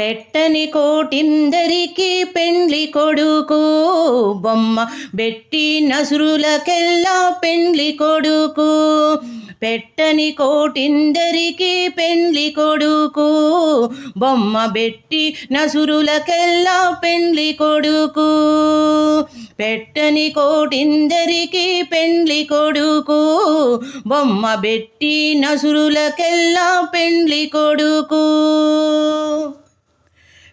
పెట్టని కోటిందరికి పెండ్లి కొడుకు బొమ్మ బెట్టి నసురులకెల్లా పెండ్లి కొడుకు. పెట్టని కోటిందరికి పెండ్లి కొడుకు బొమ్మ బెట్టి నసురులకెల్లా పెండ్లి కొడుకు. పెట్టని కోటిందరికి పెండ్లి కొడుకు బొమ్మ బెట్టి నసురులకెల్లా పెండ్లి కొడుకు.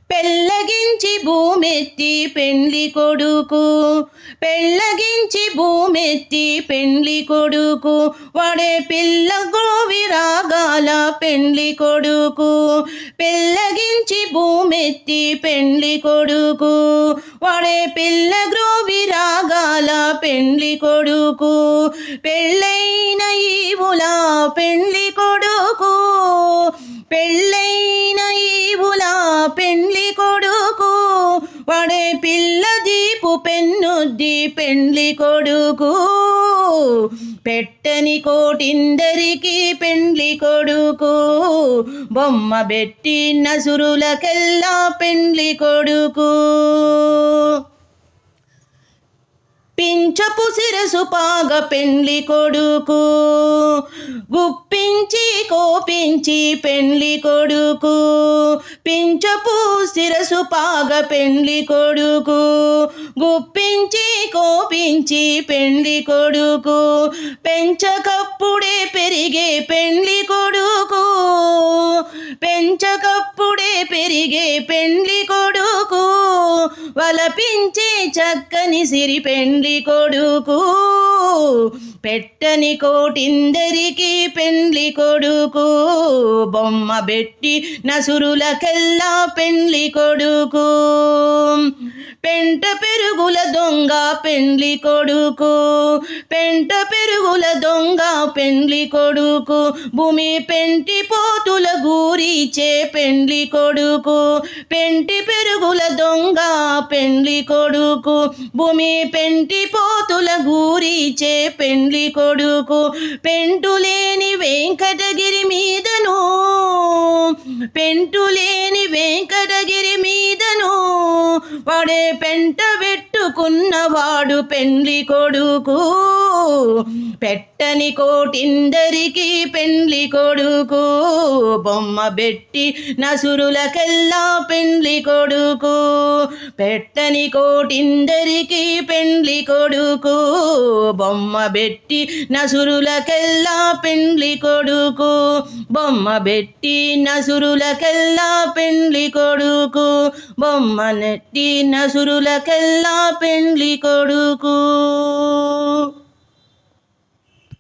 పెళ్ళగించి భూమెత్తి పెండ్లి కొడుకు. పెళ్ళగించి భూమెత్తి పెండ్లి కొడుకు. వాడే పిల్ల గోవి రాగాల పెండ్లి కొడుకు. పెళ్ళగించి భూమెత్తి పెండ్లి కొడుకు. వాడే పిల్ల గ్రోవి రాగాల పెండ్లి కొడుకు. పెళ్ళైన ఈవుల పెండ్లి కొడుకు. పెళ్ళైన పిల్ల దీపు పెన్నుద్ది పెండ్లి కొడుకు. పెట్టని కోటిందరికి పెండ్లి కొడుకు. బొమ్మ పెట్టిన సురులకెల్లా పెండ్లి కొడుకు. పించపు శిరసు పాగ పెండ్లి కొడుకు. గుప్పించి కోపించి పెండ్లి కొడుకు. పించపు శిరసు పాగ పెండ్లి కొడుకు. గుప్పించి కోపించి పెండ్లి కొడుకు. పెంచకప్పుడే పెరిగే పెండ్లి కొడుకు. పెంచకప్పుడే పెరిగే పెండ్లి కొడుకు. వలపించే చక్కని సిరి పెండ్లి కొడుకు. పెట్టని కోటిందరికి పెండ్లి కొడుకు బొమ్మ పెట్టి నసురులకెల్లా పెండ్లి కొడుకు. పెంట పెరుగుల దొంగ పెండ్లి కొడుకు పెంట పెరుగుల దొంగ పెండ్లి కొడుకు. భూమి పెంటి పోతుల గూరిచే పెండ్లి కొడుకు పెంటి పెరుగుల దొంగ పెండ్లి కొడుకు. భూమి పెంటి పోతుల గూరిచే పెండ్లి కొడుకు పెంటులేని వెంకటగిరి మీదను. పెంటులేని వెంకటగిరి మీదను. వాడే పెంట పెట్టుకున్నవాడు పెండ్లి కొడుకు. పెట్టని కోటిందరికీ పెండ్లి కొడుకు బొమ్మ పెట్టి నసురులకెల్లా పెండ్లి కొడుకు. పెట్టని కోటిందరికీ పెండ్లి కొడుకు బొమ్మ పెట్టి నసురులకెల్లా పెండ్లి కొడుకు. బొమ్మ పెట్టి నసురులకెల్లా పెండ్లి కొడుకు బొమ్మ నెట్టి నసురులకెల్లా పెండ్లి కొడుకు.